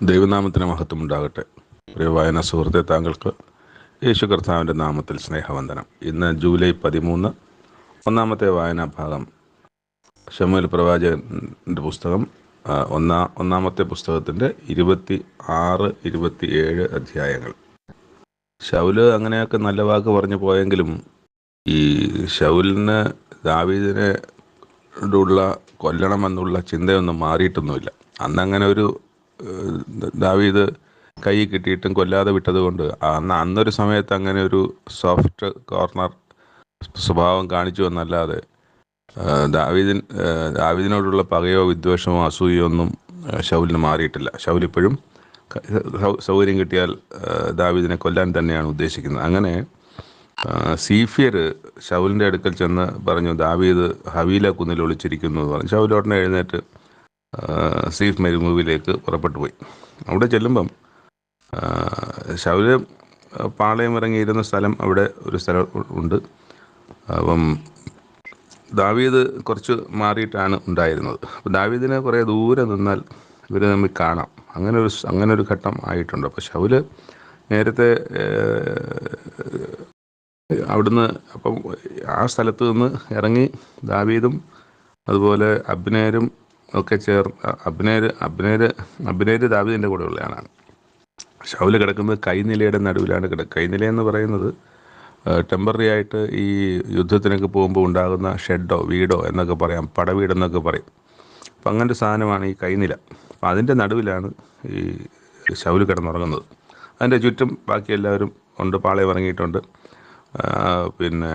ദൈവനാമത്തിന് മഹത്വം ഉണ്ടാകട്ടെ പ്രിയ വായന സുഹൃത്തെ താങ്കൾക്ക് യേശു കർത്താവിന്റെ നാമത്തിൽ സ്നേഹവന്ദനം. ഇന്ന് ജൂലൈ പതിമൂന്ന് ഒന്നാമത്തെ വായനാ ഭാഗം. ഷമുൽ പ്രവാചകന്റെ പുസ്തകം ഒന്നാ ഒന്നാമത്തെ പുസ്തകത്തിന്റെ ഇരുപത്തി ആറ് ഇരുപത്തി ഏഴ് അധ്യായങ്ങൾ. ഷൗൽ അങ്ങനെയൊക്കെ നല്ല വാക്ക് പറഞ്ഞു പോയെങ്കിലും ഈ ഷൗലിന് ദാവീദിനെ കൊല്ലണമെന്നുള്ള ചിന്തയൊന്നും മാറിയിട്ടൊന്നുമില്ല. അന്നങ്ങനെ ഒരു ദാവീദ് കൈ കിട്ടിയിട്ടും കൊല്ലാതെ വിട്ടത് കൊണ്ട് അന്ന് അന്നൊരു സമയത്ത് അങ്ങനെ ഒരു സോഫ്റ്റ് കോർണർ സ്വഭാവം കാണിച്ചു എന്നല്ലാതെ ദാവീദിൻ ദാവീദിനോടുള്ള പകയോ വിദ്വേഷമോ അസൂയോ ഒന്നും ഷൗലിന് മാറിയിട്ടില്ല. ഷൗൽ ഇപ്പോഴും സൗകര്യം കിട്ടിയാൽ ദാവീദിനെ കൊല്ലാൻ തന്നെയാണ് ഉദ്ദേശിക്കുന്നത്. അങ്ങനെ സീഫിയർ ഷൗലിന്റെ അടുക്കൽ ചെന്ന് പറഞ്ഞു ദാവീദ് ഹവീല കുന്നിൽ ഒളിച്ചിരിക്കുന്നു എന്ന് പറഞ്ഞു. ഷൗൽ എഴുന്നേറ്റ് സീഫ് മൂവിയിലേക്ക് പുറപ്പെട്ടു പോയി. അവിടെ ചെല്ലുമ്പം ഷൗൽ പാളയം ഇറങ്ങിയിരുന്ന സ്ഥലം അവിടെ ഒരു സ്ഥലം ഉണ്ട്. അപ്പം ദാവീദ് കുറച്ച് മാറിയിട്ടാണ് ഉണ്ടായിരുന്നത്. അപ്പം ദാവീദിനെ കുറേ ദൂരെ നിന്നാൽ ഇവർ നമുക്ക് കാണാം. അങ്ങനെ ഒരു അങ്ങനെ ഒരു ഘട്ടം ആയിട്ടുണ്ട്. അപ്പോൾ ശൗൽ നേരത്തെ അവിടുന്ന് അപ്പം ആ സ്ഥലത്ത് നിന്ന് ഇറങ്ങി ദാവീദും അതുപോലെ അബ്നേരും ഒക്കെ ചേർന്ന് അഭിനയ അഭിനയ അഭിനയ ദാവിദിന്റെ കൂടെ ആളാണ്. ഷൗൽ കിടക്കുന്നത് കൈനിലയുടെ നടുവിലാണ് കിടക്കുക കൈനില എന്ന് പറയുന്നത് ടെമ്പററി ആയിട്ട് ഈ യുദ്ധത്തിനൊക്കെ പോകുമ്പോൾ ഉണ്ടാകുന്ന ഷെഡോ വീടോ എന്നൊക്കെ പറയാം പടവീടെന്നൊക്കെ പറയും. അപ്പം അങ്ങനത്തെ സാധനമാണ് ഈ കൈനില. അപ്പം അതിന്റെ നടുവിലാണ് ഈ ഷൗൽ കിടന്നുറങ്ങുന്നത്. അതിന്റെ ചുറ്റും ബാക്കി എല്ലാവരും ഉണ്ട് പാളയം ഇറങ്ങിയിട്ടുണ്ട്. പിന്നെ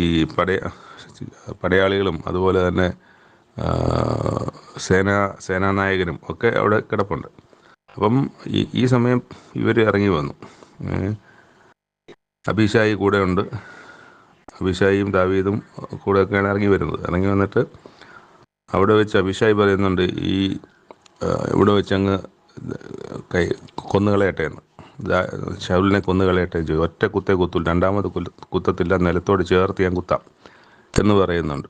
ഈ പടയ പടയാളികളും അതുപോലെ തന്നെ സേനാ സേനാനായകനും ഒക്കെ അവിടെ കിടപ്പുണ്ട്. അപ്പം ഈ സമയം ഇവർ ഇറങ്ങി വന്നു. അഭിഷായി കൂടെ ഉണ്ട്. അഭിഷായിയും ദാവീദും കൂടെയൊക്കെയാണ് ഇറങ്ങി വരുന്നത്. ഇറങ്ങി വന്നിട്ട് അവിടെ വെച്ച് അഭിഷായി പറയുന്നുണ്ട് ഈ ഇവിടെ വെച്ച് അങ്ങ് കൈ കൊന്നുകളയട്ടെ എന്ന് ഷൗലിനെ കൊന്നുകളയട്ടെ ഒറ്റ കുത്തേ കുത്തു രണ്ടാമത് കുത്തത്തില്ല നിലത്തോട് ചേർത്ത് ഞാൻ കുത്താം എന്ന് പറയുന്നുണ്ട്.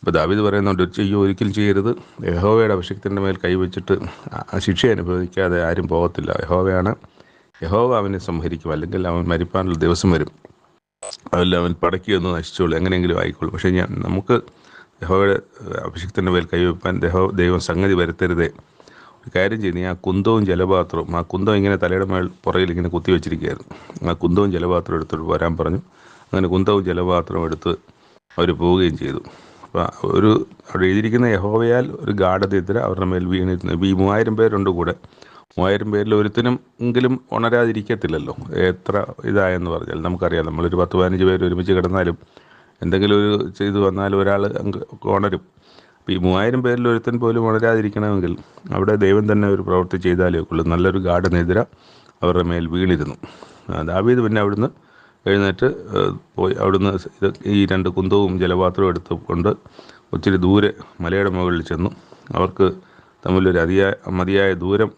അപ്പോൾ ദാവിദ് പറയുന്നുണ്ട് ചെയ്യോ ഒരിക്കലും ചെയ്യരുത്. യഹോവയുടെ അഭിഷേകത്തിന്റെ മേൽ കൈവച്ചിട്ട് ശിക്ഷ അനുഭവിക്കാതെ ആരും പോകത്തില്ല. യഹോവയാണ്. യഹോവ അവനെ സംഹരിക്കും. അല്ലെങ്കിൽ അവൻ മരിപ്പാനുള്ള ദിവസം വരും. അതല്ല അവൻ പടക്കിയൊന്ന് നശിച്ചോളൂ. എങ്ങനെയെങ്കിലും ആയിക്കോളൂ. പക്ഷേ ഞാൻ നമുക്ക് യഹോവയുടെ അഭിഷേകത്തിന്റെ മേൽ കൈവയ്പ്പാൻ ദഹോ ദൈവം സംഗതി വരുത്തരുതേ. ഒരു കാര്യം ചെയ്യുന്നത് ആ കുന്തവും ജലപാത്രവും ആ കുന്തം ഇങ്ങനെ തലയുടെ മേൽ പുറകിൽ ഇങ്ങനെ കുത്തി വെച്ചിരിക്കുകയായിരുന്നു. ആ കുന്തവും ജലപാത്രം എടുത്തിട്ട് വരാൻ പറഞ്ഞു. അങ്ങനെ കുന്തവും ജലപാത്രവും എടുത്ത് അവർ പോവുകയും ചെയ്തു. ഒരു അവിടെ എഴുതിയിരിക്കുന്ന യഹോവയാൽ ഒരു ഗാഠനിദ്ര അവരുടെ മേൽ വീണിരുന്നു. ഈ മൂവായിരം പേരുണ്ട് കൂടെ. മൂവായിരം പേരിൽ ഒരുത്തിനും എങ്കിലും ഉണരാതിരിക്കത്തില്ലല്ലോ. എത്ര ഇതായെന്ന് പറഞ്ഞാൽ നമുക്കറിയാം. നമ്മളൊരു പത്ത് പതിനഞ്ച് പേര് ഒരുമിച്ച് കിടന്നാലും എന്തെങ്കിലും ഒരു ചെയ്തു വന്നാൽ ഒരാൾ ഉണരും. അപ്പോൾ ഈ മൂവായിരം പേരിൽ ഒരുത്തൻ പോലും ഉണരാതിരിക്കണമെങ്കിൽ അവിടെ ദൈവം തന്നെ ഒരു പ്രവൃത്തി ചെയ്താലേ ഉള്ളൂ നല്ലൊരു ഗാഠനിദ്ര അവരുടെ മേൽ വീണിരുന്നു. ദാവീദ് പിന്നെ അവിടുന്ന് എഴുന്നേറ്റ് പോയി അവിടുന്ന് ഈ രണ്ട് കുന്തവും ജലപാത്രവും എടുത്ത് കൊണ്ട് ഒത്തിരി ദൂരെ മലയുടെ മുകളിൽ ചെന്നു. അവർക്ക് തമ്മിലൊരു അതിയായ മതിയായ ദൂരം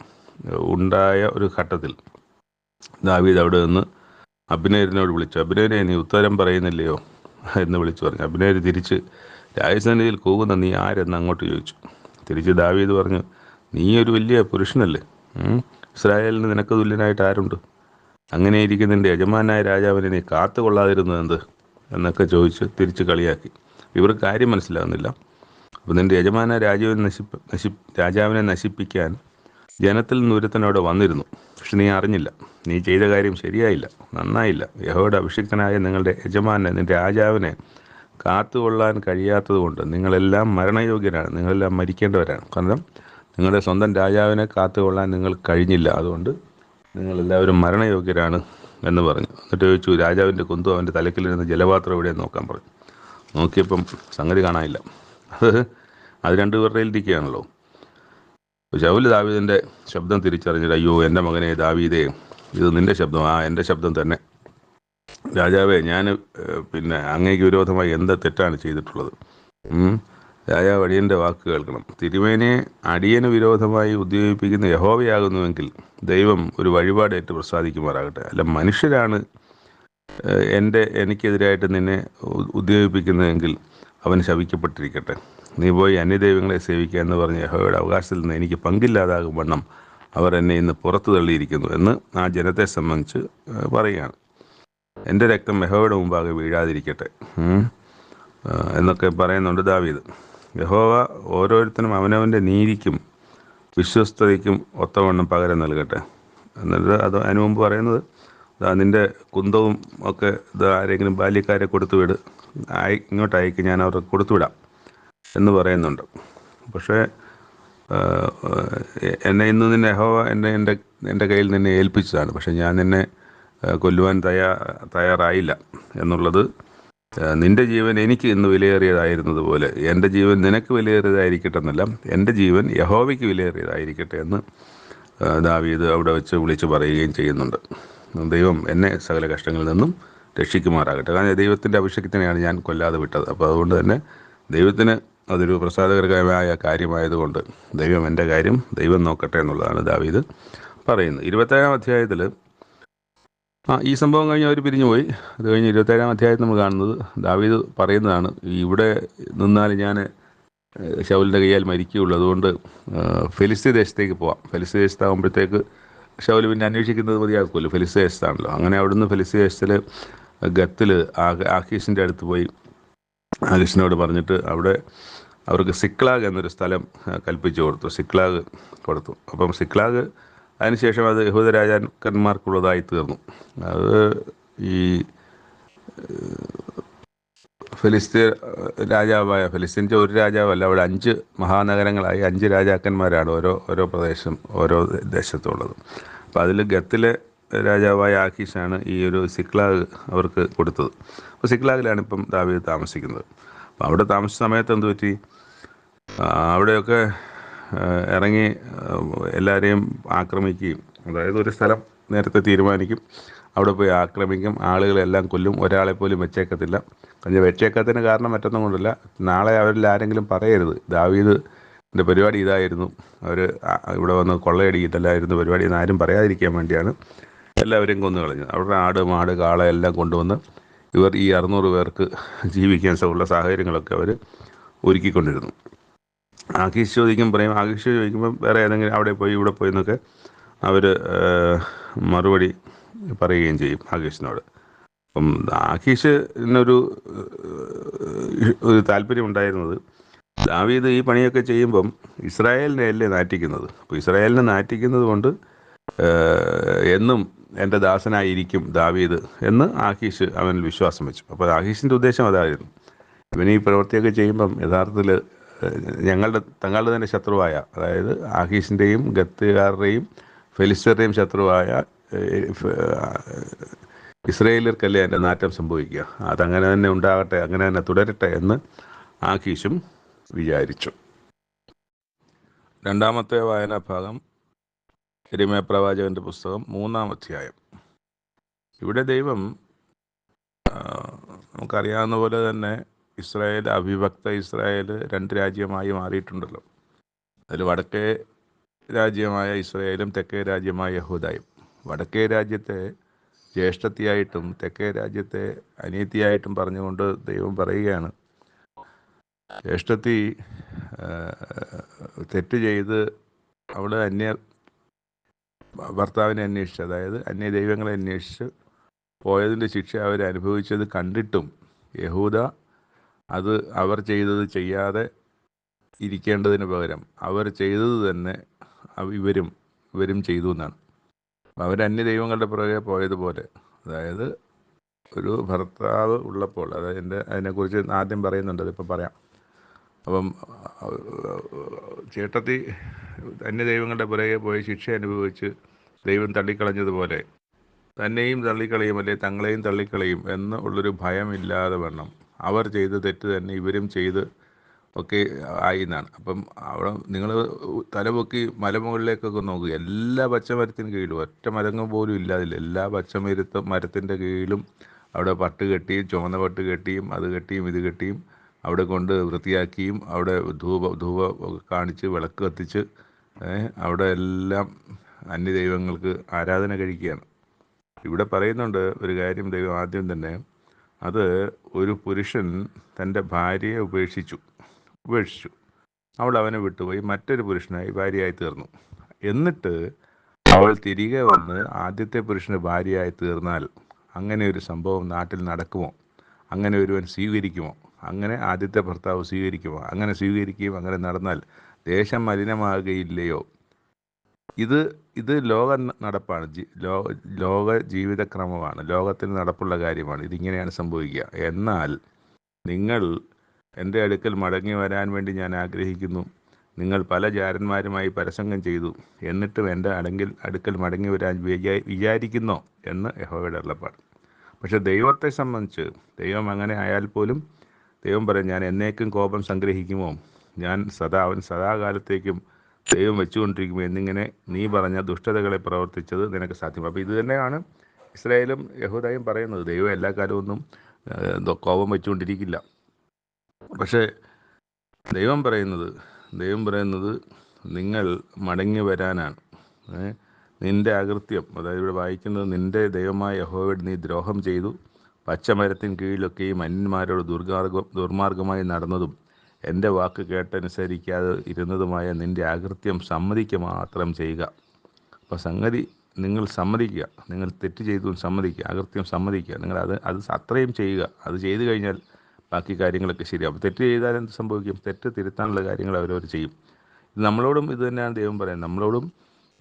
ഉണ്ടായ ഒരു ഘട്ടത്തിൽ ദാവീദ് അവിടെ നിന്ന് അഭിനയരിനോട് വിളിച്ചു അഭിനയനെ നീ ഉത്തരം പറയുന്നില്ലയോ? എന്ന് വിളിച്ചു പറഞ്ഞു. അഭിനയർ തിരിച്ച് രാജസന്നിധിയിൽ കൂകുന്ന നീ ആരെന്ന് അങ്ങോട്ട് ചോദിച്ചു. തിരിച്ച് ദാവീദ് പറഞ്ഞു നീ ഒരു വലിയ പുരുഷനല്ലേ? ഇസ്രായേലിന് നിനക്ക് തുല്യനായിട്ട് ആരുണ്ട്? അങ്ങനെ ഇരിക്കുന്ന നിന്റെ യജമാനായ രാജാവിനെ നീ കാത്തു കൊള്ളാതിരുന്നത് എന്ത്? എന്നൊക്കെ ചോദിച്ച് തിരിച്ച് കളിയാക്കി. ഇവർക്ക് കാര്യം മനസ്സിലാകുന്നില്ല അപ്പോൾ നിന്റെ യജമാന രാജാവിനെ നശിപ്പ് നശി രാജാവിനെ നശിപ്പിക്കാൻ ജനത്തിൽ നിന്ന് വന്നിരുന്നു. പക്ഷെ നീ അറിഞ്ഞില്ല. നീ ചെയ്ത കാര്യം ശരിയായില്ല. നന്നായില്ല. യഹോയുടെ അഭിഷിക്തനായ നിങ്ങളുടെ യജമാനെ നിന്റെ രാജാവിനെ കാത്തുകൊള്ളാൻ കഴിയാത്തതുകൊണ്ട് നിങ്ങളെല്ലാം മരണയോഗ്യരാണ്. നിങ്ങളെല്ലാം മരിക്കേണ്ടവരാണ്. കാരണം നിങ്ങളുടെ സ്വന്തം രാജാവിനെ കാത്തുകൊള്ളാൻ നിങ്ങൾ കഴിഞ്ഞില്ല. അതുകൊണ്ട് നിങ്ങളെല്ലാവരും മരണയോഗ്യരാണ് എന്ന് പറഞ്ഞു. എന്നിട്ട് ചോദിച്ചു രാജാവിന്റെ കുന്തു അവന്റെ നിന്ന് ജലപാത്രം എവിടെയെന്ന് നോക്കാൻ പറഞ്ഞു. നോക്കിയപ്പം സംഗതി കാണാനില്ല. അത് അത് രണ്ടുപേരുടെ ഇരിക്കുകയാണല്ലോ. ശൗൽ ദാവീദിന്റെ ശബ്ദം തിരിച്ചറിഞ്ഞിട്ട് അയ്യോ എന്റെ മകനെ ദാവീദേ ഇത് നിന്റെ ശബ്ദം ആ എന്റെ ശബ്ദം തന്നെ. രാജാവേ ഞാൻ പിന്നെ അങ്ങേക്ക് വിരോധമായി എന്താ തെറ്റാണ് ചെയ്തിട്ടുള്ളത്? ഉം. രാജാവ് വാക്ക് കേൾക്കണം. തിരുമേനെ അടിയന് വിരോധമായി ഉദ്യോഗിപ്പിക്കുന്ന യഹോവയാകുന്നുവെങ്കിൽ ദൈവം ഒരു വഴിപാടേറ്റ് പ്രസാദിക്കുമാറാകട്ടെ. അല്ല മനുഷ്യരാണ് എന്റെ എനിക്കെതിരായിട്ട് നിന്നെ ഉദ്യോഗിപ്പിക്കുന്നതെങ്കിൽ അവൻ ശവിക്കപ്പെട്ടിരിക്കട്ടെ നീ പോയി അന്യദൈവങ്ങളെ സേവിക്കുക എന്ന് പറഞ്ഞ യഹോയുടെ അവകാശത്തിൽ നിന്ന് എനിക്ക് പങ്കില്ലാതാകും വണ്ണം അവർ എന്നെ ഇന്ന് പുറത്തു തള്ളിയിരിക്കുന്നു എന്ന് ആ ജനത്തെ സംബന്ധിച്ച് പറയുകയാണ്. എന്റെ രക്തം യഹോയുടെ മുമ്പാകെ വീഴാതിരിക്കട്ടെ. എന്നൊക്കെ പറയുന്നുണ്ട് ദാവീദ്. യഹോവ ഓരോരുത്തരും അവനവന്റെ നീതിക്കും വിശ്വസ്തതയ്ക്കും ഒത്തവണ്ണം പകരം നൽകട്ടെ. എന്നിട്ട് അത് അതിനു മുമ്പ് പറയുന്നത് നിന്റെ കുന്തവും ഒക്കെ ഇത് ആരെങ്കിലും ബാല്യക്കാരെ കൊടുത്തു വിട്. ഇങ്ങോട്ട് അയക്ക് ഞാൻ അവർക്ക് കൊടുത്തുവിടാം എന്ന് പറയുന്നുണ്ട്. പക്ഷേ എന്നെ ഇന്ന് നിന്നെ യഹോവ എന്നെ എന്റെ എന്റെ കയ്യിൽ നിന്നെ ഏൽപ്പിച്ചതാണ്. പക്ഷേ ഞാൻ നിന്നെ കൊല്ലുവാൻ തയ്യാ തയ്യാറായില്ല. എന്നുള്ളത് നിന്റെ ജീവൻ എനിക്ക് ഇന്ന് വിലയേറിയതായിരുന്നത് പോലെ എന്റെ ജീവൻ നിനക്ക് വിലയേറിയതായിരിക്കട്ടെ എന്നല്ല എന്റെ ജീവൻ യഹോവയ്ക്ക് വിലയേറിയതായിരിക്കട്ടെ എന്ന് ദാവീദ് അവിടെ വെച്ച് വിളിച്ച് പറയുകയും ചെയ്യുന്നുണ്ട്. ദൈവം എന്നെ സകല കഷ്ടങ്ങളിൽ നിന്നും രക്ഷിക്കുമാറാകട്ടെ. കാരണം ദൈവത്തിന്റെ അഭിഷേകത്തിനെയാണ് ഞാൻ കൊല്ലാതെ വിട്ടത്. അപ്പോൾ അതുകൊണ്ട് തന്നെ ദൈവത്തിന് അതൊരു പ്രസാദകരമായ കാര്യമായതുകൊണ്ട് ദൈവം എന്റെ കാര്യം ദൈവം നോക്കട്ടെ എന്നുള്ളതാണ് ദാവീദ് പറയുന്നത്. ഇരുപത്തേഴാം അധ്യായത്തിൽ ആ ഈ സംഭവം കഴിഞ്ഞ് അവർ പിരിഞ്ഞു പോയി. അത് കഴിഞ്ഞ് ഇരുപത്തേഴാം അധ്യായത്തിൽ നമ്മൾ കാണുന്നത് ദാവീദ് പറയുന്നതാണ് ഇവിടെ നിന്നാൽ ഞാൻ ഷൗലിന്റെ കയ്യാൽ മരിക്കുകയുള്ളൂ. അതുകൊണ്ട് ഫെലിസ്തീൻ ദേശത്തേക്ക് പോവാം. ഫെലിസ്തീൻ ദേശത്താകുമ്പോഴത്തേക്ക് ഷൗൽ പിന്നെ അന്വേഷിക്കുന്നത് മതിയാക്കുമല്ലോ. ഫെലിസ്തീൻ ദേശത്താണല്ലോ. അങ്ങനെ അവിടുന്ന് ഫെലിസ്തീൻ ദേശത്തിൽ ഗത്തിൽ ആഖീഷിന്റെ അടുത്ത് പോയി. ആഖീഷിനോട് പറഞ്ഞിട്ട് അവിടെ അവർക്ക് സിക്ലാഗ് എന്നൊരു സ്ഥലം കൽപ്പിച്ചു കൊടുത്തു. സിക്ലാഗ് കൊടുത്തു. അപ്പം സിക്ലാഗ് അതിനുശേഷം അത് യഹൂദ രാജാക്കന്മാർക്കുള്ളതായി തീർന്നു അത് ഈ ഫിലിസ്തീൻ രാജാവായ ഫിലിസ്തീന്റെ ഒരു രാജാവല്ല അവിടെ അഞ്ച് മഹാനഗരങ്ങളായി അഞ്ച് രാജാക്കന്മാരാണ് ഓരോ ഓരോ പ്രദേശം ഓരോ ദേശത്തുള്ളത്. അപ്പോൾ അതിൽ ഗത്തിലെ രാജാവായ ആഖീഷാണ് ഈ ഒരു സിക്ലാഗ് അവർക്ക് കൊടുത്തത്. അപ്പോൾ സിക്ലാഗിലാണ് ഇപ്പം ദാവീദ് താമസിക്കുന്നത്. അപ്പോൾ അവിടെ താമസിച്ച സമയത്ത് എന്ത് പറ്റി അവിടെയൊക്കെ ഇറങ്ങി എല്ലാവരെയും ആക്രമിക്കുകയും അതായത് ഒരു സ്ഥലം നേരത്തെ തീരുമാനിക്കും അവിടെ പോയി ആക്രമിക്കും ആളുകളെല്ലാം കൊല്ലും ഒരാളെ പോലും വെച്ചേക്കത്തില്ല. കഴിഞ്ഞ വെച്ചേക്കത്തിന് കാരണം മറ്റൊന്നും കൊണ്ടല്ല. നാളെ അവരിൽ ആരെങ്കിലും പറയരുത്. ദാവീദ് എന്റെ പരിപാടി ഇതായിരുന്നു. അവർ ഇവിടെ വന്ന് കൊള്ളയടിക്കിട്ടല്ലായിരുന്നു പരിപാടി എന്ന് ആരും പറയാതിരിക്കാൻ വേണ്ടിയാണ് എല്ലാവരെയും കൊന്നു കളഞ്ഞത്. അവരുടെ ആട് മാട് കാള എല്ലാം കൊണ്ടുവന്ന് ഇവർ ഈ അറുന്നൂറ് പേർക്ക് ജീവിക്കാൻ ഉള്ള സാഹചര്യങ്ങളൊക്കെ അവർ ഒരുക്കിക്കൊണ്ടിരുന്നു. ആകീഷ് ചോദിക്കും പറയും ആകീഷ് ചോദിക്കുമ്പോൾ വേറെ ഏതെങ്കിലും അവിടെ പോയി ഇവിടെ പോയി എന്നൊക്കെ അവർ മറുപടി പറയുകയും ചെയ്യും ആകീഷിനോട്. അപ്പം എന്നൊരു ഒരു താല്പര്യം ഉണ്ടായിരുന്നത് ദാവീദ് ഈ പണിയൊക്കെ ചെയ്യുമ്പം ഇസ്രായേലിനെ അല്ലേ നാറ്റിക്കുന്നത്? അപ്പോൾ ഇസ്രായേലിനെ നാറ്റിക്കുന്നത് കൊണ്ട് എന്നും എന്റെ ദാസനായിരിക്കും ദാവീദ് എന്ന് ആകീഷ് അവനിൽ വിശ്വാസം വെച്ചു. അപ്പോൾ ആകീഷിന്റെ ഉദ്ദേശം അതായിരുന്നു. ഇവൻ ഈ പ്രവൃത്തിയൊക്കെ ചെയ്യുമ്പം യഥാർത്ഥത്തിൽ ഞങ്ങളുടെ തങ്ങളുടെ തന്നെ ശത്രുവായ അതായത് ആഹീഷിന്റെയും ഗത്തുകാരുടെയും ഫെലിസ്റ്ററുടെയും ശത്രുവായ ഇസ്രയേലർക്കല്ലേ എന്റെ നാറ്റം സംഭവിക്കുക. അതങ്ങനെ തന്നെ ഉണ്ടാകട്ടെ അങ്ങനെ തന്നെ തുടരട്ടെ എന്ന് ആഖീഷും വിചാരിച്ചു. രണ്ടാമത്തെ വായനാ ഭാഗം എരിമയ പ്രവാചകന്റെ പുസ്തകം മൂന്നാം അധ്യായം. ഇവിടെ ദൈവം നമുക്കറിയാവുന്ന പോലെ തന്നെ ഇസ്രായേൽ അവിഭക്ത ഇസ്രായേൽ രണ്ട് രാജ്യമായി മാറിയിട്ടുണ്ടല്ലോ. അതിൽ വടക്കേ രാജ്യമായ ഇസ്രായേലും തെക്കേ രാജ്യമായ യഹൂദായും. വടക്കേ രാജ്യത്തെ ജ്യേഷ്ഠത്തിയായിട്ടും തെക്കേ രാജ്യത്തെ അനീതിയായിട്ടും പറഞ്ഞുകൊണ്ട് ദൈവം പറയുകയാണ് ജ്യേഷ്ഠത്തി തെറ്റ് ചെയ്ത് അവൾ അന്യ ഭർത്താവിനെ അന്വേഷിച്ച് അതായത് അന്യ ദൈവങ്ങളെ അന്വേഷിച്ച് പോയതിന്റെ ശിക്ഷ അവർ അനുഭവിച്ചത് കണ്ടിട്ടും യഹൂദ അത് അവർ ചെയ്തത് ചെയ്യാതെ ഇരിക്കേണ്ടതിന് പകരം അവർ ചെയ്തത് തന്നെ ഇവരും ഇവരും ചെയ്തു എന്നാണ്. അവർ അന്യ ദൈവങ്ങളുടെ പുറകെ പോയതുപോലെ അതായത് ഒരു ഭർത്താവ് ഉള്ളപ്പോൾ അതായത് എന്റെ അതിനെക്കുറിച്ച് ആദ്യം പറയുന്നുണ്ട് അതിപ്പോൾ പറയാം. അപ്പം ചേട്ടത്തി അന്യ ദൈവങ്ങളുടെ പുറകെ പോയി ശിക്ഷ അനുഭവിച്ച് ദൈവം തള്ളിക്കളഞ്ഞതുപോലെ തന്നെയും തള്ളിക്കളയും അല്ലെ തങ്ങളെയും തള്ളിക്കളയും എന്ന് ഉള്ളൊരു ഭയമില്ലാതെ വേണം അവർ ചെയ്ത തെറ്റ് തന്നെ ഇവരും ചെയ്ത് ഒക്കെ ആയി എന്നാണ്. അപ്പം അവിടെ നിങ്ങൾ തലപൊക്കി മലമുകളിലേക്കൊക്കെ നോക്കുക എല്ലാ പച്ചമരത്തിന് കീഴിലും ഒറ്റ മരങ്ങൾ പോലും ഇല്ലാതില്ല. എല്ലാ പച്ചമരത്ത മരത്തിന്റെ കീഴിലും അവിടെ പട്ട് കെട്ടിയും ചുവന്ന പട്ട് കെട്ടിയും അത് കെട്ടിയും ഇത് കെട്ടിയും അവിടെ കൊണ്ട് വൃത്തിയാക്കിയും അവിടെ ധൂപ ധൂപ കാണിച്ച് വിളക്ക് കത്തിച്ച് അവിടെ എല്ലാം അന്യ ദൈവങ്ങൾക്ക് ആരാധന കഴിക്കുകയാണ്. ഇവിടെ പറയുന്നുണ്ട് ഒരു കാര്യം ദൈവം ആദ്യം തന്നെ അത് ഒരു പുരുഷൻ തന്റെ ഭാര്യയെ ഉപേക്ഷിച്ചു ഉപേക്ഷിച്ചു. അവൾ അവനെ വിട്ടുപോയി മറ്റൊരു പുരുഷനായി ഭാര്യയായി തീർന്നു. എന്നിട്ട് അവൾ തിരികെ വന്ന് ആദ്യത്തെ പുരുഷന് ഭാര്യയായി തീർന്നാൽ അങ്ങനെ ഒരു സംഭവം നാട്ടിൽ നടക്കുമോ? അങ്ങനെ ഒരുവൻ സ്വീകരിക്കുമോ? അങ്ങനെ ആദ്യത്തെ ഭർത്താവ് സ്വീകരിക്കുമോ? അങ്ങനെ സ്വീകരിക്കുകയും അങ്ങനെ നടന്നാൽ ദേശം മലിനമാകുകയില്ലയോ? ഇത് ഇത് ലോക നടപ്പാണ്. ലോക ജീവിതക്രമമാണ്. ലോകത്തിൽ നടപ്പുള്ള കാര്യമാണ്. ഇതിങ്ങനെയാണ് സംഭവിക്കുക. എന്നാൽ നിങ്ങൾ എന്റെ അടുക്കൽ മടങ്ങി വരാൻ വേണ്ടി ഞാൻ ആഗ്രഹിക്കുന്നു. നിങ്ങൾ പല ജാരന്മാരുമായി പരസംഗം ചെയ്തു. എന്നിട്ടും എന്റെ അടങ്കിൽ അടുക്കൽ മടങ്ങി വരാൻ വിചാ- വിചാരിക്കുന്നോ എന്ന് യഹോവയുടെ അള്ളപ്പാട് പക്ഷെ ദൈവത്തെ സംബന്ധിച്ച് ദൈവം അങ്ങനെ ആയാൽ പോലും ദൈവം പറയും ഞാൻ എന്നേക്കും കോപം സംഗ്രഹിക്കുമോ? ഞാൻ സദാ അവൻ സദാകാലത്തേക്കും ദൈവം വെച്ചുകൊണ്ടിരിക്കുമ്പോൾ എന്നിങ്ങനെ നീ പറഞ്ഞ ദുഷ്ടതകളെ പ്രവർത്തിച്ചത് നിനക്ക് സാധ്യം അപ്പോൾ ഇത് തന്നെയാണ് ഇസ്രായേലും യഹൂദായും പറയുന്നത്. ദൈവം എല്ലാ ദോ- കോപം വെച്ചുകൊണ്ടിരിക്കില്ല. പക്ഷേ ദൈവം പറയുന്നത് ദൈവം പറയുന്നത് നിങ്ങൾ മടങ്ങി വരാനാണ്? നിന്റെ അകൃത്യം അതായത് ഇവിടെ വായിക്കുന്നത് നിന്റെ ദൈവമായ യഹോവയോട് നീ ദ്രോഹം ചെയ്തു പച്ചമരത്തിൻ കീഴിലൊക്കെയും അന്യന്മാരോട് ദുർഗാർഗം ദുർമാർഗമായി നടന്നതും എന്റെ വാക്ക് കേട്ടനുസരിക്കാതെ ഇരുന്നതുമായ നിന്റെ അകൃത്യം സമ്മതിക്കുക മാത്രം ചെയ്യുക. അപ്പോൾ സംഗതി നിങ്ങൾ സമ്മതിക്കുക. നിങ്ങൾ തെറ്റ് ചെയ്തു സമ്മതിക്കുക. അകൃത്യം സമ്മതിക്കുക. നിങ്ങൾ അത് അത് അത്രയും ചെയ്യുക. അത് ചെയ്തു കഴിഞ്ഞാൽ ബാക്കി കാര്യങ്ങളൊക്കെ ശരിയാവും. തെറ്റ് ചെയ്താൽ എന്ത് സംഭവിക്കും? തെറ്റ് തിരുത്താനുള്ള കാര്യങ്ങൾ അവരവർ ചെയ്യും. ഇത് നമ്മളോടും ഇത് തന്നെയാണ് ദൈവം പറയുന്നത്. നമ്മളോടും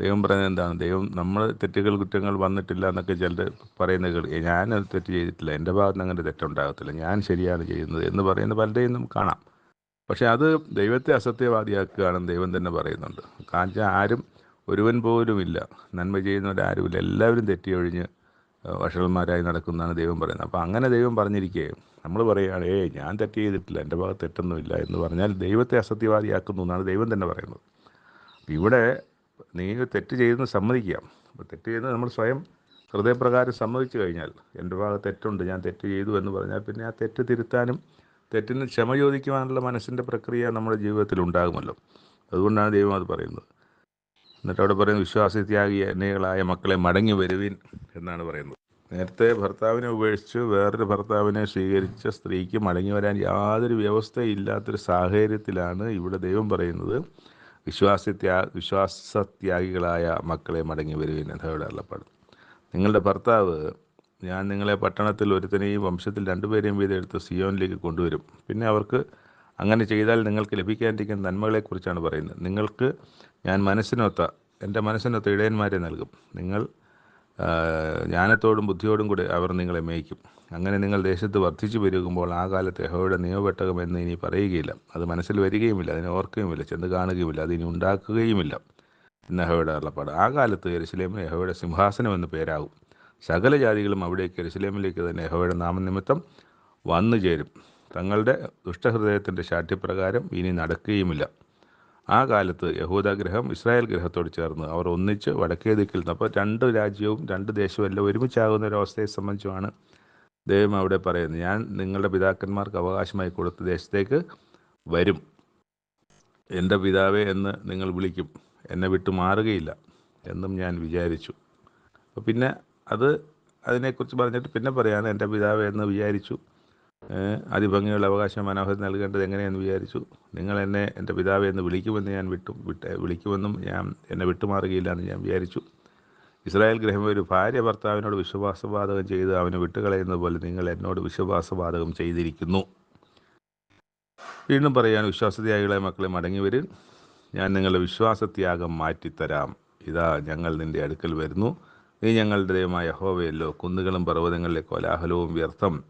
ദൈവം പറയുന്നത് എന്താണ്? ദൈവം നമ്മൾ തെറ്റുകൾ കുറ്റങ്ങൾ വന്നിട്ടില്ല എന്നൊക്കെ ചിലർ പറയുന്നത് ഞാൻ തെറ്റ് ചെയ്തിട്ടില്ല. എന്റെ ഭാഗത്ത് അങ്ങനെ തെറ്റുണ്ടാകത്തില്ല. ഞാൻ ശരിയാണ് ചെയ്യുന്നത് എന്ന് പറയുന്ന പലരെയും നമുക്ക് കാണാം. പക്ഷെ അത് ദൈവത്തെ അസത്യവാദിയാക്കുകയാണെന്ന് ദൈവം തന്നെ പറയുന്നുണ്ട്. കാരണം ആരും ഒരുവൻ പോലും ഇല്ല നന്മ ചെയ്യുന്നവരാരുമില്ല എല്ലാവരും തെറ്റിയൊഴിഞ്ഞ് വഷളന്മാരായി നടക്കുന്നതാണ് ദൈവം പറയുന്നത്. അപ്പോൾ അങ്ങനെ ദൈവം പറഞ്ഞിരിക്കേ നമ്മൾ പറയുകയാണ് ഏ ഞാൻ തെറ്റ് ചെയ്തിട്ടില്ല. എന്റെ ഭാഗത്ത് തെറ്റൊന്നുമില്ല എന്ന് പറഞ്ഞാൽ ദൈവത്തെ അസത്യവാദിയാക്കുന്നു എന്നാണ് ദൈവം തന്നെ പറയുന്നത്. ഇവിടെ നീ തെറ്റ് ചെയ്തെന്ന് സമ്മതിക്കാം. അപ്പോൾ തെറ്റ് ചെയ്യുന്നത് നമ്മൾ സ്വയം ഹൃദയപ്രകാരം സമ്മതിച്ചു കഴിഞ്ഞാൽ എന്റെ ഭാഗത്ത് തെറ്റുണ്ട് ഞാൻ തെറ്റ് ചെയ്തു എന്ന് പറഞ്ഞാൽ പിന്നെ ആ തെറ്റ് തിരുത്താനും തെറ്റിന് ക്ഷമ ചോദിക്കുവാനുള്ള മനസ്സിന്റെ പ്രക്രിയ നമ്മുടെ ജീവിതത്തിൽ ഉണ്ടാകുമല്ലോ. അതുകൊണ്ടാണ് ദൈവം അത് പറയുന്നത്. എന്നിട്ട് അവിടെ പറയുന്നത് വിശ്വാസത്യാഗി അന്യകളായ മക്കളെ മടങ്ങി വരുവിൻ എന്നാണ് പറയുന്നത്. നേരത്തെ ഭർത്താവിനെ ഉപേക്ഷിച്ച് വേറൊരു ഭർത്താവിനെ സ്വീകരിച്ച സ്ത്രീക്ക് മടങ്ങി വരാൻ യാതൊരു വ്യവസ്ഥയില്ലാത്തൊരു സാഹചര്യത്തിലാണ് ഇവിടെ ദൈവം പറയുന്നത്. വിശ്വാസത്യാ വിശ്വാസത്യാഗികളായ മക്കളെ മടങ്ങി വരുവിൻ ഇവിടെ അള്ളപ്പാട് നിങ്ങളുടെ ഭർത്താവ് ഞാൻ നിങ്ങളെ പട്ടണത്തിൽ ഒരുത്തനെയും വംശത്തിൽ രണ്ടുപേരെയും വീതം എടുത്ത് സിയോനിലേക്ക് കൊണ്ടുവരും. പിന്നെ അവർക്ക് അങ്ങനെ ചെയ്താൽ നിങ്ങൾക്ക് ലഭിക്കാതിരിക്കുന്ന നന്മകളെക്കുറിച്ചാണ് പറയുന്നത്. നിങ്ങൾക്ക് ഞാൻ മനസ്സിനൊത്ത എന്റെ മനസ്സിനൊത്ത ഇടയന്മാരെ നൽകും. നിങ്ങൾ ജ്ഞാനത്തോടും ബുദ്ധിയോടും കൂടി അവർ നിങ്ങളെ മേയ്ക്കും. അങ്ങനെ നിങ്ങൾ ദേശത്ത് വർദ്ധിച്ചു പെരുകുമ്പോൾ ആ കാലത്ത് യഹോയുടെ നിയമപെട്ടകം എന്ന് ഇനി പറയുകയില്ല. അത് മനസ്സിൽ വരികയുമില്ല അതിനെ ഓർക്കുകയുമില്ല ചെന്ന് കാണുകയുമില്ല അതിനി ഉണ്ടാക്കുകയുമില്ല. എന്ന് യഹോയുടെ അരുളപ്പാട്. ആ കാലത്ത് യെരുസലേമിന് യഹോയുടെ സിംഹാസനം എന്ന് പേരാകും. സകല ജാതികളും അവിടേക്ക് ഇസ്ലേമിലേക്ക് തന്നെ യഹോയുടെ നാമനിമിത്തം വന്നു ചേരും. തങ്ങളുടെ ദുഷ്ടഹൃദയത്തിന്റെ ശാഠ്യപ്രകാരം ഇനി നടക്കുകയുമില്ല. ആ കാലത്ത് യഹൂദാഗ്രഹം ഇസ്രായേൽ ഗ്രഹത്തോട് ചേർന്ന് അവർ ഒന്നിച്ച് വടക്കേ ദിക്കിൽ നിന്ന് അപ്പോൾ രണ്ട് രാജ്യവും രണ്ട് ദേശവും എല്ലാം ഒരുമിച്ചാകുന്ന ഒരു അവസ്ഥയെ സംബന്ധിച്ചുമാണ് ദൈവം അവിടെ പറയുന്നത്. ഞാൻ നിങ്ങളുടെ പിതാക്കന്മാർക്ക് അവകാശമായി കൊടുത്ത ദേശത്തേക്ക് വരും. എന്റെ പിതാവേ എന്ന് നിങ്ങൾ വിളിക്കും. എന്നെ വിട്ടു മാറുകയില്ല എന്നും ഞാൻ വിചാരിച്ചു. അപ്പോൾ പിന്നെ അത് അതിനെക്കുറിച്ച് പറഞ്ഞിട്ട് പിന്നെ പറയാണ് എന്റെ പിതാവ് എന്ന് വിചാരിച്ചു. അതിഭംഗിയുള്ള അവകാശം മനോഹരം നൽകേണ്ടത് എങ്ങനെയെന്ന് വിചാരിച്ചു. നിങ്ങൾ എന്നെ എന്റെ പിതാവ് എന്ന് വിളിക്കുമെന്ന് ഞാൻ വിട്ടു വിട്ട് വിളിക്കുമെന്നും ഞാൻ എന്നെ വിട്ടുമാറുകയില്ല എന്ന് ഞാൻ വിചാരിച്ചു. ഇസ്രായേൽ ഗ്രഹം ഒരു ഭാര്യ ഭർത്താവിനോട് വിശ്വാസപാതകം ചെയ്ത് അവനെ വിട്ടുകളയുന്നത് പോലെ നിങ്ങൾ എന്നോട് വിശ്വാസപാതകം ചെയ്തിരിക്കുന്നു. വീണ്ടും പറയാൻ വിശ്വാസത്യാഗികളെ മക്കളെ മടങ്ങി വരും. ഞാൻ നിങ്ങളുടെ വിശ്വാസത്യാഗം മാറ്റിത്തരാം. ഇതാ ഞങ്ങൾ നിന്റെ അടുക്കൽ വരുന്നു. നീ ഞങ്ങളുടെ ദൈവമായ യഹോവയല്ലോ. കുന്നുകളും പർവതങ്ങളിലെ കോലാഹലവും വ്യർത്ഥം.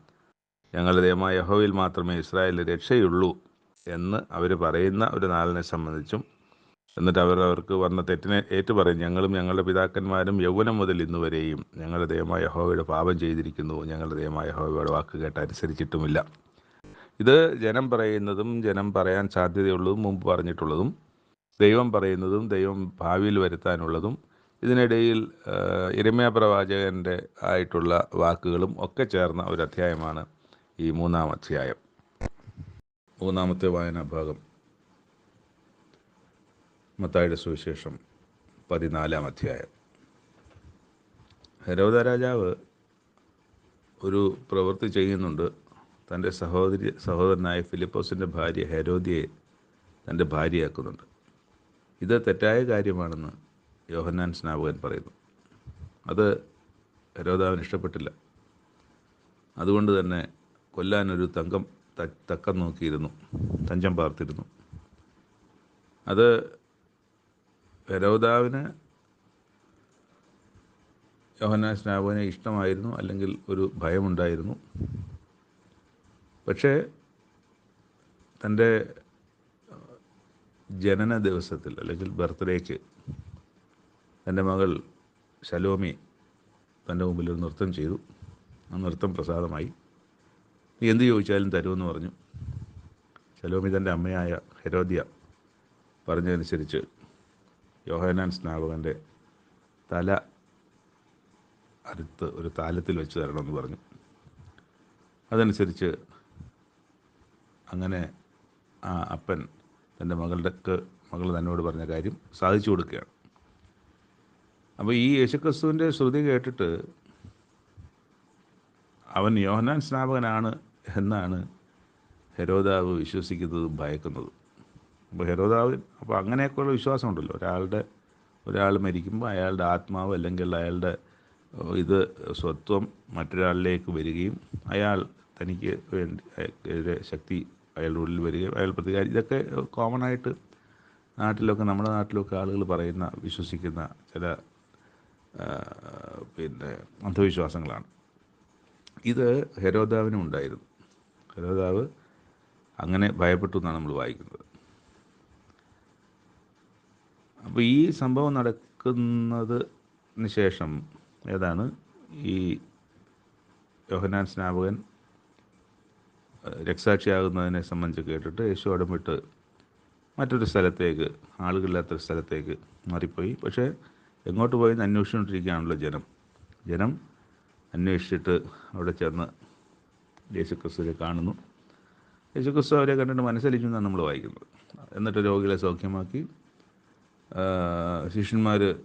ഞങ്ങളുടെ ദൈവമായ യഹോവയിൽ മാത്രമേ ഇസ്രായേലിൽ രക്ഷയുള്ളൂ എന്ന് അവർ പറയുന്ന ഒരു നാളിനെ സംബന്ധിച്ചും എന്നിട്ട് അവർ അവർക്ക് വന്ന തെറ്റിനെ ഏറ്റുപറയും. ഞങ്ങളും ഞങ്ങളുടെ പിതാക്കന്മാരും യൗവനം മുതൽ ഇന്നുവരെയും ഞങ്ങളുടെ ദൈവമായ യഹോവയുടെ പാപം ചെയ്തിരിക്കുന്നു. ഞങ്ങളുടെ ദൈവമായ യഹോവയുടെ വാക്ക് കേട്ട് അനുസരിച്ചിട്ടുമില്ല. ഇത് ജനം പറയുന്നതും ജനം പറയാൻ സാധ്യതയുള്ളതും മുമ്പ് പറഞ്ഞിട്ടുള്ളതും ദൈവം പറയുന്നതും ദൈവം ഭാവിയിൽ വരുത്താനുള്ളതും ഇതിനിടയിൽ ഇരമ്യ പ്രവാചകന്റെ ആയിട്ടുള്ള വാക്കുകളും ഒക്കെ ചേർന്ന ഒരു അധ്യായമാണ് ഈ മൂന്നാം അധ്യായം. മൂന്നാമത്തെ വായനാ ഭാഗം. മത്തായുടെ സുവിശേഷം പതിനാലാം അധ്യായം. ഹരോദ രാജാവ് ഒരു പ്രവൃത്തി ചെയ്യുന്നുണ്ട്. തന്റെ സഹോദരി സഹോദരനായ ഫിലിപ്പോസിന്റെ ഭാര്യ ഹെരോദിയെ തന്റെ ഭാര്യയാക്കുന്നുണ്ട്. ഇത് തെറ്റായ കാര്യമാണെന്ന് യോഹന്നാൻ സ്നാപകൻ പറയുന്നു. അത് ഹരോദാവിന് ഇഷ്ടപ്പെട്ടില്ല. അതുകൊണ്ട് തന്നെ കൊല്ലാനൊരു തങ്കം തക്കം നോക്കിയിരുന്നു. തഞ്ചം പാർത്തിരുന്നു. അത് ഹരോദാവിന് യോഹന്നാൻ സ്നാപകനെ ഇഷ്ടമായിരുന്നു അല്ലെങ്കിൽ ഒരു ഭയമുണ്ടായിരുന്നു. പക്ഷേ തന്റെ ജനന ദിവസത്തിൽ അല്ലെങ്കിൽ ബർത്ത്ഡേക്ക് തന്റെ മകൾ ശലോമി തന്റെ മുമ്പിൽ ഒരു നൃത്തം ചെയ്തു. ആ നൃത്തം പ്രസാദമായി. നീ എന്ത് ചോദിച്ചാലും തരുമെന്ന് പറഞ്ഞു. ശലോമി തന്റെ അമ്മയായ ഹെരോദ്യ പറഞ്ഞതനുസരിച്ച് യോഹനാൻ സ്നാപകന്റെ തല അടുത്ത് ഒരു താലത്തിൽ വെച്ച് തരണമെന്ന് പറഞ്ഞു. അതനുസരിച്ച് അങ്ങനെ ആ അപ്പൻ തന്റെ മകളുടെക്ക് മകൾ തന്നോട് പറഞ്ഞ കാര്യം സാധിച്ചു കൊടുക്കുകയാണ്. അപ്പോൾ ഈ യേശുക്രിസ്തുവിന്റെ ശ്രുതി കേട്ടിട്ട് അവൻ യോഹനാൻ സ്നാപകനാണ് എന്നാണ് ഹെരോദാവ് വിശ്വസിക്കുന്നത് ഭയക്കുന്നത്. അപ്പോൾ ഹെരോദാവ് അപ്പോൾ അങ്ങനെയൊക്കെയുള്ള വിശ്വാസമുണ്ടല്ലോ. ഒരാളുടെ ഒരാൾ മരിക്കുമ്പോൾ അയാളുടെ ആത്മാവ് അല്ലെങ്കിൽ അയാളുടെ ഇത് സ്വത്വം മറ്റൊരാളിലേക്ക് വരികയും അയാൾ തനിക്ക് വേണ്ടി ശക്തി അയാളുടെ ഉള്ളിൽ വരികയും അയാൾ പ്രതികാരം ഇതൊക്കെ കോമൺ ആയിട്ട് നാട്ടിലൊക്കെ നമ്മുടെ നാട്ടിലൊക്കെ ആളുകൾ പറയുന്ന വിശ്വസിക്കുന്ന ചില പിന്നെ അന്ധവിശ്വാസങ്ങളാണ്. ഇത് ഹെരോദാവിനും ഉണ്ടായിരുന്നു. ഹെരോദാവ് അങ്ങനെ ഭയപ്പെട്ടു എന്നാണ് നമ്മൾ വായിക്കുന്നത്. അപ്പോൾ ഈ സംഭവം നടക്കുന്നതിന് ശേഷം ഏതാണ് ഈ യോഹനാൻ സ്നാപകൻ രക്ഷാക്ഷിയാകുന്നതിനെ സംബന്ധിച്ച് കേട്ടിട്ട് യേശു അടമിട്ട് മറ്റൊരു സ്ഥലത്തേക്ക് ആളുകളില്ലാത്തൊരു സ്ഥലത്തേക്ക് മാറിപ്പോയി. പക്ഷേ എങ്ങോട്ട് പോയെന്ന് അന്വേഷിച്ചുകൊണ്ടിരിക്കുകയാണല്ലോ ജനം. ജനം അന്വേഷിച്ചിട്ട് അവിടെ ചെന്ന് യേശുക്രിസ്തുവിനെ കാണുന്നു. യേശുക്രിസ്തു അവരെ കണ്ടിട്ട് മനസ്സലിച്ചു എന്നാണ് നമ്മൾ വായിക്കുന്നത്. എന്നിട്ട് രോഗികളെ സൗഖ്യമാക്കി. ശിഷ്യന്മാർ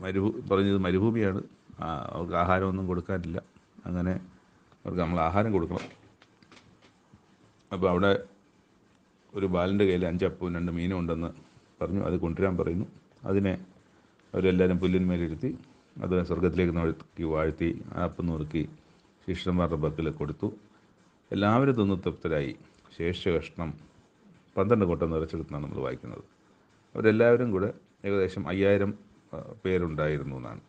മരുഭൂ പറഞ്ഞത് മരുഭൂമിയാണ്. അവർക്ക് ആഹാരമൊന്നും കൊടുക്കാനില്ല. അങ്ങനെ അവർക്ക് നമ്മൾ ആഹാരം കൊടുക്കണം. അപ്പോൾ അവിടെ ഒരു ബാലന്റെ കയ്യിൽ അഞ്ചപ്പവും രണ്ട് മീനും ഉണ്ടെന്ന് പറഞ്ഞു. അത് കൊണ്ടുവരാൻ പറയുന്നു. അതിനെ അവരെല്ലാവരും പുല്ലിന്മേലിരുത്തി അത് സ്വർഗത്തിലേക്ക് നോക്കി വാഴ്ത്തി ആപ്പ് നുറുക്കി ശിഷ്യന്മാരുടെ പക്കൽ കൊടുത്തു. എല്ലാവരും തിന്ന് തൃപ്തരായി. ശേഷ കഷ്ണം പന്ത്രണ്ട് കൊട്ടം നിറച്ചെടുത്താണ് നമ്മൾ വായിക്കുന്നത്. അവരെല്ലാവരും കൂടെ ഏകദേശം അയ്യായിരം പേരുണ്ടായിരുന്നു എന്നാണ്.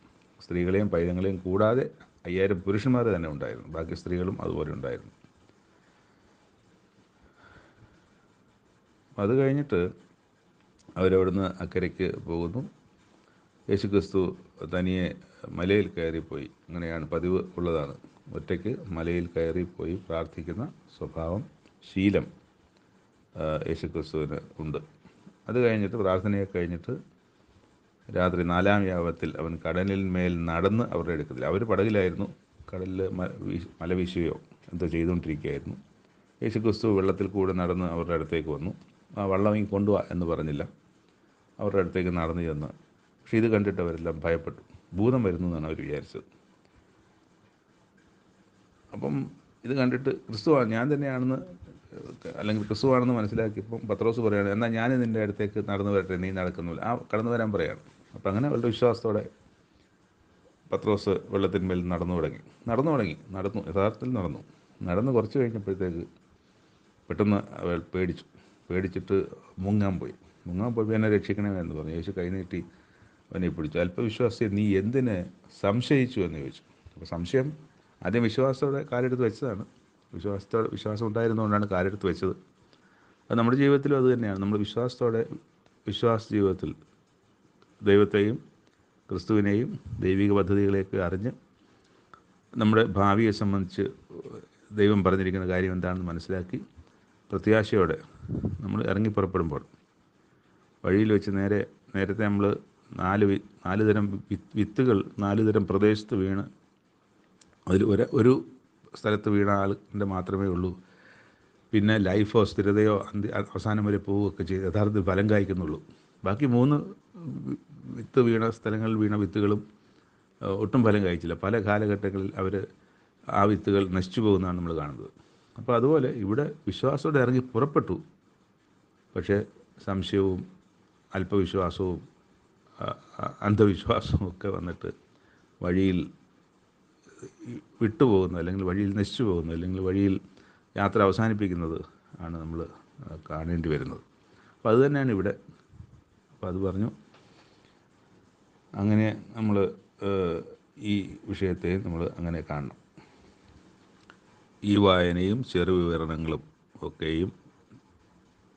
സ്ത്രീകളെയും പൈതങ്ങളെയും കൂടാതെ അയ്യായിരം പുരുഷന്മാർ തന്നെ ഉണ്ടായിരുന്നു. ബാക്കി സ്ത്രീകളും അതുപോലെ ഉണ്ടായിരുന്നു. അത് കഴിഞ്ഞിട്ട് അവരവിടുന്ന് അക്കരയ്ക്ക് പോകുന്നു. യേശുക്രിസ്തു തനിയെ മലയിൽ കയറിപ്പോയി. അങ്ങനെയാണ് പതിവ് ഉള്ളതാണ്. ഒറ്റയ്ക്ക് മലയിൽ കയറിപ്പോയി പ്രാർത്ഥിക്കുന്ന സ്വഭാവം ശീലം യേശു യേശുക്രിസ്തുവിന് ഉണ്ട്. അത് കഴിഞ്ഞിട്ട് പ്രാർത്ഥനയെ കഴിഞ്ഞിട്ട് രാത്രി നാലാം യാവത്തിൽ അവൻ കടലിന്മേൽ നടന്ന് അവരുടെ അടുക്കത്തിൽ അവർ പടകിലായിരുന്നു. കടലിൽ മല വീശുകയോ എന്തോ ചെയ്തുകൊണ്ടിരിക്കുകയായിരുന്നു. യേശുക്രിസ്തു വെള്ളത്തിൽ കൂടെ നടന്ന് അവരുടെ അടുത്തേക്ക് വന്നു. ആ വള്ളം ഈ കൊണ്ടുപോവാ എന്ന് പറഞ്ഞില്ല. അവരുടെ അടുത്തേക്ക് നടന്നു ചെന്ന് പക്ഷെ ഇത് കണ്ടിട്ട് അവരെല്ലാം ഭയപ്പെട്ടു. ഭൂതം വരുന്നു എന്നാണ് അവർ വിചാരിച്ചത്. അപ്പം ഇത് കണ്ടിട്ട് ക്രിസ്തുവാണ് ഞാൻ തന്നെയാണെന്ന് അല്ലെങ്കിൽ ക്രിസ്തുവാണെന്ന് മനസ്സിലാക്കിയപ്പം പത്രോസ് പറയുകയാണ് എന്നാൽ ഞാൻ നിന്റെ അടുത്തേക്ക് നടന്നു വരട്ടെ നീ നടക്കുന്നില്ല. ആ കടന്നു വരാൻ പറയാണ്. അപ്പം അങ്ങനെ വളരെ വിശ്വാസത്തോടെ പത്രോസ് വെള്ളത്തിന്മേൽ നടന്നു തുടങ്ങി. നടന്നു തുടങ്ങി. നടന്നു. യഥാർത്ഥത്തിൽ നടന്നു. നടന്ന് കുറച്ച് കഴിഞ്ഞപ്പോഴത്തേക്ക് പെട്ടെന്ന് അവൾ പേടിച്ചു. പേടിച്ചിട്ട് മുങ്ങാൻ പോയി. മുങ്ങാൻ പോയി എന്നെ രക്ഷിക്കണമേ എന്ന് പറഞ്ഞു. യേശു കൈനീട്ടി അവനെ പിടിച്ചു. അല്പവിശ്വാസിയെ നീ എന്തിനെ സംശയിച്ചു എന്ന് ചോദിച്ചു. അപ്പോൾ സംശയം ആദ്യം വിശ്വാസത്തോടെ കാലെടുത്ത് വെച്ചതാണ്. വിശ്വാസത്തോടെ വിശ്വാസം ഉണ്ടായിരുന്നുകൊണ്ടാണ് കാലെടുത്ത് വെച്ചത്. അത് നമ്മുടെ ജീവിതത്തിലും അത് തന്നെയാണ്. നമ്മൾ വിശ്വാസത്തോടെ വിശ്വാസ ജീവിതത്തിൽ ദൈവത്തെയും ക്രിസ്തുവിനെയും ദൈവിക പദ്ധതികളെയൊക്കെ അറിഞ്ഞ് നമ്മുടെ ഭാവിയെ സംബന്ധിച്ച് ദൈവം പറഞ്ഞിരിക്കുന്ന കാര്യം എന്താണെന്ന് മനസ്സിലാക്കി പ്രത്യാശയോടെ നമ്മൾ ഇറങ്ങി പുറപ്പെടുമ്പോൾ വഴിയിൽ വെച്ച് നേരെ നേരത്തെ നമ്മൾ നാല് നാല് തരം വിത്തുകൾ നാല് തരം പ്രദേശത്ത് വീണ് അതിൽ ഒരു ഒരു സ്ഥലത്ത് വീണ ആളിന്റെ മാത്രമേ ഉള്ളൂ. പിന്നെ ലൈഫോ സ്ഥിരതയോ അന്ത്യ അവസാനം വരെ പോവുകയൊക്കെ ചെയ്ത് യഥാർത്ഥത്തിൽ ഫലം കായ്ക്കുന്നുള്ളൂ. ബാക്കി മൂന്ന് വിത്ത് വീണ സ്ഥലങ്ങളിൽ വീണ വിത്തുകളും ഒട്ടും ഫലം കായ്ച്ചില്ല. പല കാലഘട്ടങ്ങളിൽ അവർ ആ വിത്തുകൾ നശിച്ചു പോകുന്നതാണ് നമ്മൾ കാണുന്നത്. അപ്പോൾ അതുപോലെ ഇവിടെ വിശ്വാസത്തോടെ ഇറങ്ങി പുറപ്പെട്ടു. പക്ഷേ സംശയവും അല്പവിശ്വാസവും അ- അ- ഒക്കെ വന്നിട്ട് വഴിയിൽ വിട്ടുപോകുന്നു അല്ലെങ്കിൽ വഴിയിൽ നശിച്ചു പോകുന്നത് അല്ലെങ്കിൽ വഴിയിൽ യാത്ര അവസാനിപ്പിക്കുന്നത് ആണ് നമ്മൾ കാണേണ്ടി വരുന്നത്. അപ്പോൾ അത് തന്നെയാണ് ഇവിടെ. അപ്പോൾ അത് പറഞ്ഞു. അങ്ങനെ നമ്മൾ ഈ വിഷയത്തെ നമ്മൾ അങ്ങനെ കാണണം. ഈ വായനയും ചെറു വിവരണങ്ങളും ഒക്കെയും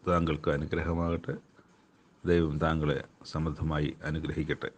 താങ്കൾക്ക് അനുഗ്രഹമാകട്ടെ. ദൈവം താങ്കളെ സമൃദ്ധമായി അനുഗ്രഹിക്കട്ടെ.